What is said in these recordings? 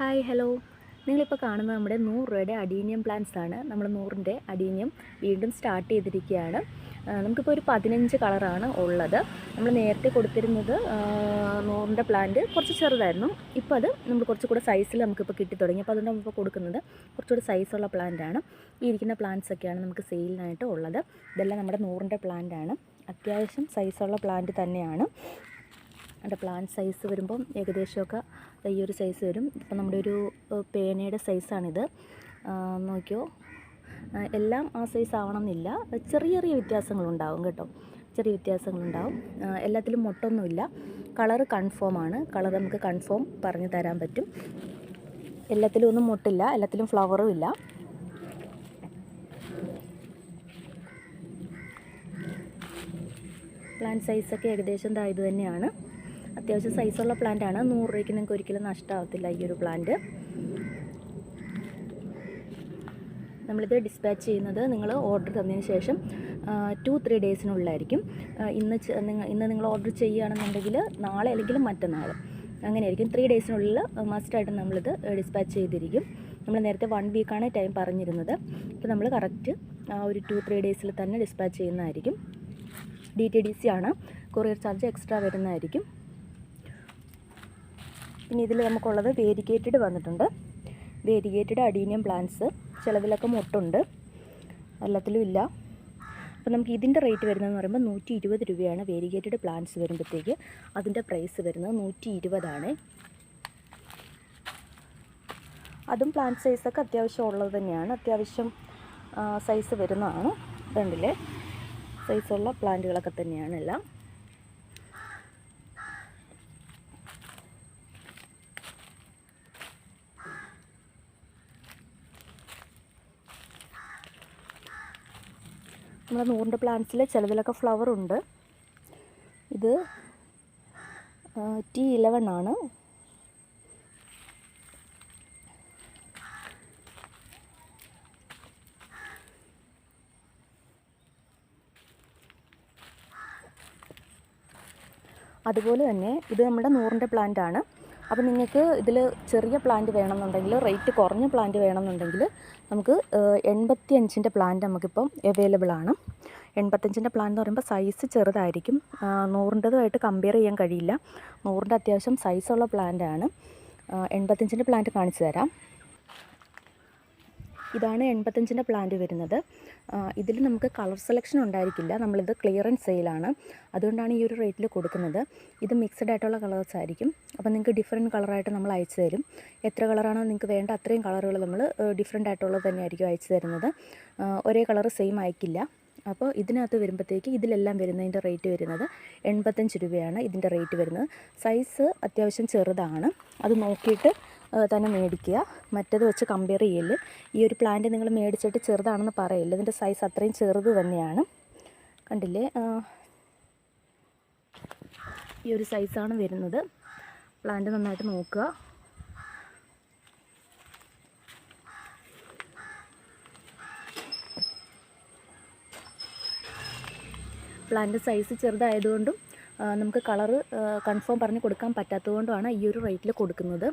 Hi hello നിങ്ങളിപ്പോൾ കാണുന്നത് നമ്മുടെ നൂറ് രൂപയുടെ അഡീനിയം പ്ലാന്റ്സ് ആണ്. നമ്മൾ നൂറിന്റെ അഡീനിയം വീണ്ടും സ്റ്റാർട്ട് ചെയ്തിരിക്കുകയാണ്. നമുക്കിപ്പോൾ ഒരു പതിനഞ്ച് കളറാണ് ഉള്ളത്. നമ്മൾ നേരത്തെ കൊടുത്തിരുന്നത് നൂറിന്റെ പ്ലാന്റ് കുറച്ച് ചെറുതായിരുന്നു. ഇപ്പോൾ അത് നമ്മൾ കുറച്ചുകൂടെ സൈസിൽ നമുക്കിപ്പോൾ കിട്ടി തുടങ്ങി. അപ്പോൾ അതുകൊണ്ട് നമ്മളിപ്പോൾ കൊടുക്കുന്നത്? കുറച്ചുകൂടെ സൈസുള്ള പ്ലാന്റ് ആണ്. ഈ ഇരിക്കുന്ന പ്ലാന്റ്സ് ഒക്കെയാണ് നമുക്ക് സെയിലിനായിട്ട് ഉള്ളത്. ഇതെല്ലാം നമ്മുടെ നൂറിന്റെ പ്ലാന്റ് ആണ്. അത്യാവശ്യം സൈസുള്ള പ്ലാന്റ് തന്നെയാണ്. അതിന്റെ പ്ലാന്റ് സൈസ് വരുമ്പം ഏകദേശമൊക്കെ ഈ ഒരു സൈസ് വരും. ഇപ്പം നമ്മുടെ ഒരു പേനയുടെ സൈസാണിത്. നോക്കിയോ? എല്ലാം ആ സൈസ് ആവണമെന്നില്ല. ചെറിയ ചെറിയ വ്യത്യാസങ്ങളുണ്ടാവും കേട്ടോ. ചെറിയ വ്യത്യാസങ്ങളുണ്ടാവും. എല്ലാത്തിലും മുട്ടൊന്നുമില്ല. കളറ് കൺഫേം ആണ്. കളർ നമുക്ക് കൺഫേം പറഞ്ഞു തരാൻ പറ്റും. എല്ലാത്തിലും ഒന്നും മുട്ടില്ല. എല്ലാത്തിലും ഫ്ലവറും ഇല്ല. പ്ലാന്റ് സൈസൊക്കെ ഏകദേശം ഇതായത് തന്നെയാണ്. അത്യാവശ്യം സൈസുള്ള പ്ലാന്റ് ആണ്. നൂറ് രൂപയ്ക്ക് നിങ്ങൾക്ക് ഒരിക്കലും നഷ്ടമാവത്തില്ല ഈ ഒരു പ്ലാന്റ് നമ്മളിത് ഡിസ്പാച്ച് ചെയ്യുന്നത് നിങ്ങൾ ഓർഡർ തന്നതിന് ശേഷം ടു ത്രീ ഡേയ്സിനുള്ളിലായിരിക്കും ഇന്ന് ഇന്ന് നിങ്ങൾ ഓർഡർ ചെയ്യുകയാണെന്നുണ്ടെങ്കിൽ നാളെ അല്ലെങ്കിൽ മറ്റന്നാൾ അങ്ങനെയായിരിക്കും. ത്രീ ഡേയ്സിനുള്ളിൽ മസ്റ്റായിട്ട് നമ്മളിത് ഡിസ്പാച്ച് ചെയ്തിരിക്കും. നമ്മൾ നേരത്തെ വൺ വീക്കാണ് ടൈം പറഞ്ഞിരുന്നത്. അപ്പോൾ നമ്മൾ കറക്റ്റ് ആ ഒരു ടു ത്രീ ഡേയ്സിൽ തന്നെ ഡിസ്പാച്ച് ചെയ്യുന്നതായിരിക്കും. ഡി ടി ഡി സി ആണ്. കൊറിയർ ചാർജ് എക്സ്ട്രാ വരുന്നതായിരിക്കും. പിന്നെ ഇതിൽ നമുക്കുള്ളത് വേരിഗേറ്റഡ് വന്നിട്ടുണ്ട്. Variegated adenium plants. ചിലതിലൊക്കെ മുട്ടുണ്ട്. എല്ലാത്തിലും ഇല്ല. അപ്പോൾ നമുക്ക് ഇതിന്റെ റേറ്റ് വരുന്നതെന്ന് പറയുമ്പോൾ നൂറ്റി ഇരുപത് രൂപയാണ് വേരിഗേറ്റഡ് പ്ലാന്റ്സ് വരുമ്പോഴത്തേക്ക് അതിന്റെ പ്രൈസ് വരുന്നത് നൂറ്റി ഇരുപതാണ് അതും പ്ലാന്റ് സൈസൊക്കെ അത്യാവശ്യം ഉള്ളത് തന്നെയാണ്. അത്യാവശ്യം സൈസ് വരുന്നതാണ്. രണ്ടിലെ സൈസുള്ള പ്ലാന്റുകളൊക്കെ തന്നെയാണ് എല്ലാം. നമ്മുടെ നൂറിന്റെ പ്ലാന്റ്സിൽ ചിലതിലൊക്കെ ഫ്ലവർ ഉണ്ട്. ഇത് ടി ഇലവൺ ആണ്. അതുപോലെ തന്നെ ഇത് നമ്മുടെ നൂറിന്റെ പ്ലാന്റ് ആണ്. അപ്പോൾ നിങ്ങൾക്ക് ഇതിൽ ചെറിയ പ്ലാന്റ് വേണമെന്നുണ്ടെങ്കിൽ റേറ്റ് കുറഞ്ഞ പ്ലാന്റ് വേണമെന്നുണ്ടെങ്കിൽ നമുക്ക് എൺപത്തി അഞ്ചിന്റെ പ്ലാന്റ് നമുക്കിപ്പം അവൈലബിൾ ആണ്. എൺപത്തഞ്ചിന്റെ പ്ലാൻ എന്ന് പറയുമ്പോൾ സൈസ് ചെറുതായിരിക്കും. നൂറിന്റെതുമായിട്ട് കമ്പയർ ചെയ്യാൻ കഴിയില്ല. നൂറിന്റെ അത്യാവശ്യം സൈസുള്ള പ്ലാന്റ് ആണ്. എൺപത്തഞ്ചിന്റെ പ്ലാന്റ് കാണിച്ചു തരാം. ഇതാണ് എൺപത്തഞ്ചിന്റെ പ്ലാന്റ് വരുന്നത്. ഇതിൽ നമുക്ക് കളർ സെലക്ഷൻ ഉണ്ടായിരിക്കില്ല. നമ്മളിത് ക്ലിയറൻസ് സെയിലാണ്. അതുകൊണ്ടാണ് ഈ ഒരു റേറ്റിൽ കൊടുക്കുന്നത്. ഇത് മിക്സഡ് ആയിട്ടുള്ള കളേഴ്സ് ആയിരിക്കും. അപ്പോൾ നിങ്ങൾക്ക് ഡിഫറെന്റ് കളറായിട്ട് നമ്മൾ അയച്ചു തരും. എത്ര കളറാണോ നിങ്ങൾക്ക് വേണ്ട അത്രയും കളറുകൾ നമ്മൾ ഡിഫറെന്റ് ആയിട്ടുള്ളത് തന്നെയായിരിക്കും അയച്ചു തരുന്നത്. ഒരേ കളർ സെയിം അയക്കില്ല. അപ്പോൾ ഇതിനകത്ത് വരുമ്പോഴത്തേക്ക് ഇതിലെല്ലാം വരുന്നതിന്റെ റേറ്റ് വരുന്നത് എൺപത്തഞ്ച് രൂപയാണ് ഇതിന്റെ റേറ്റ് വരുന്നത്. സൈസ് അത്യാവശ്യം ചെറുതാണ്. അത് നോക്കിയിട്ട് തന്നെ മേടിക്കുക. മറ്റേത് വെച്ച് കമ്പയർ ചെയ്യൽ. ഈ ഒരു പ്ലാന്റ് നിങ്ങൾ മേടിച്ചിട്ട് ചെറുതാണെന്ന് പറയില്ല ഇതിന്റെ സൈസ് അത്രയും ചെറുത് തന്നെയാണ്. കണ്ടില്ലേ? ഈ ഒരു സൈസാണ് വരുന്നത്. പ്ലാന്റ് നന്നായിട്ട് നോക്കുക. പ്ലാന്റ് സൈസ് ചെറുതായതുകൊണ്ടും നമുക്ക് കളറ് കൺഫേം പറഞ്ഞ് കൊടുക്കാൻ പറ്റാത്തതുകൊണ്ടുമാണ് ഈ ഒരു റേറ്റിൽ കൊടുക്കുന്നത്.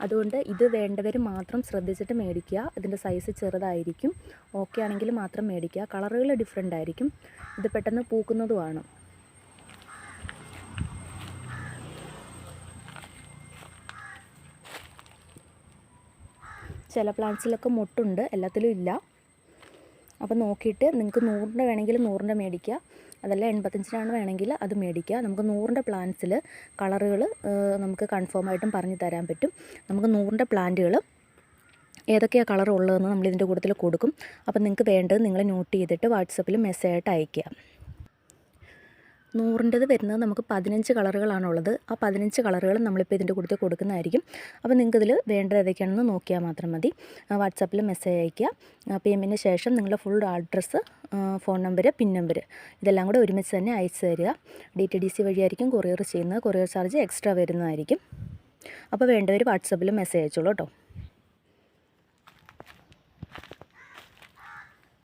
അതുകൊണ്ട് ഇത് വേണ്ടവർ മാത്രം ശ്രദ്ധിച്ചിട്ട് മേടിക്കുക. ഇതിന്റെ സൈസ് ചെറുതായിരിക്കും. ഓക്കെ ആണെങ്കിൽ മാത്രം മേടിക്കുക. കളറുകൾ ഡിഫറെന്റ് ആയിരിക്കും. ഇത് പെട്ടെന്ന് പൂക്കുന്നതുമാണ്. ചില പ്ലാന്റ്സിലൊക്കെ മുട്ടുണ്ട്. എല്ലാത്തിലും ഇല്ല. അപ്പോൾ നോക്കിയിട്ട് നിങ്ങൾക്ക് നൂറിന്റെ വേണമെങ്കിൽ നൂറിന്റെ മേടിക്കുക അതല്ല എൺപത്തഞ്ചിനാണ് വേണമെങ്കിൽ അത് മേടിക്കുക നമുക്ക് നൂറിന്റെ പ്ലാന്റ്സിൽ കളറുകൾ നമുക്ക് കൺഫേം ആയിട്ടും പറഞ്ഞു തരാൻ പറ്റും. നമുക്ക് നൂറിന്റെ പ്ലാന്റുകൾ ഏതൊക്കെയാണ് കളർ ഉള്ളതെന്ന് നമ്മൾ കൂട്ടത്തിൽ കൊടുക്കും. അപ്പോൾ നിങ്ങൾക്ക് വേണ്ടത് നിങ്ങൾ നോട്ട് ചെയ്തിട്ട് വാട്സപ്പിൽ മെസ്സേജായിട്ട് അയയ്ക്കുക നൂറിന്റെത് വരുന്നത് നമുക്ക് പതിനഞ്ച് കളറുകളാണുള്ളത്. ആ പതിനഞ്ച് കളറുകൾ നമ്മളിപ്പോൾ ഇതിന്റെ കൂട്ടത്തിൽ കൊടുക്കുന്നതായിരിക്കും. അപ്പോൾ നിങ്ങൾക്ക് ഇതിൽ വേണ്ടത് ഏതൊക്കെയാണെന്ന് നോക്കിയാൽ മാത്രം മതി. വാട്സാപ്പിൽ മെസ്സേജ് അയയ്ക്കുക. പേയ്മെന്റിന് ശേഷം നിങ്ങളുടെ full address phone number pin number ഇതെല്ലാം കൂടെ ഒരുമിച്ച് തന്നെ അയച്ചു തരിക. ഡി ടി ഡി സി വഴിയായിരിക്കും കൊറിയർ ചെയ്യുന്നത്. കൊറിയർ ചാർജ് എക്സ്ട്രാ വരുന്നതായിരിക്കും. അപ്പോൾ വേണ്ടവർ വാട്സാപ്പിൽ മെസ്സേജ് അയച്ചോളൂ കേട്ടോ.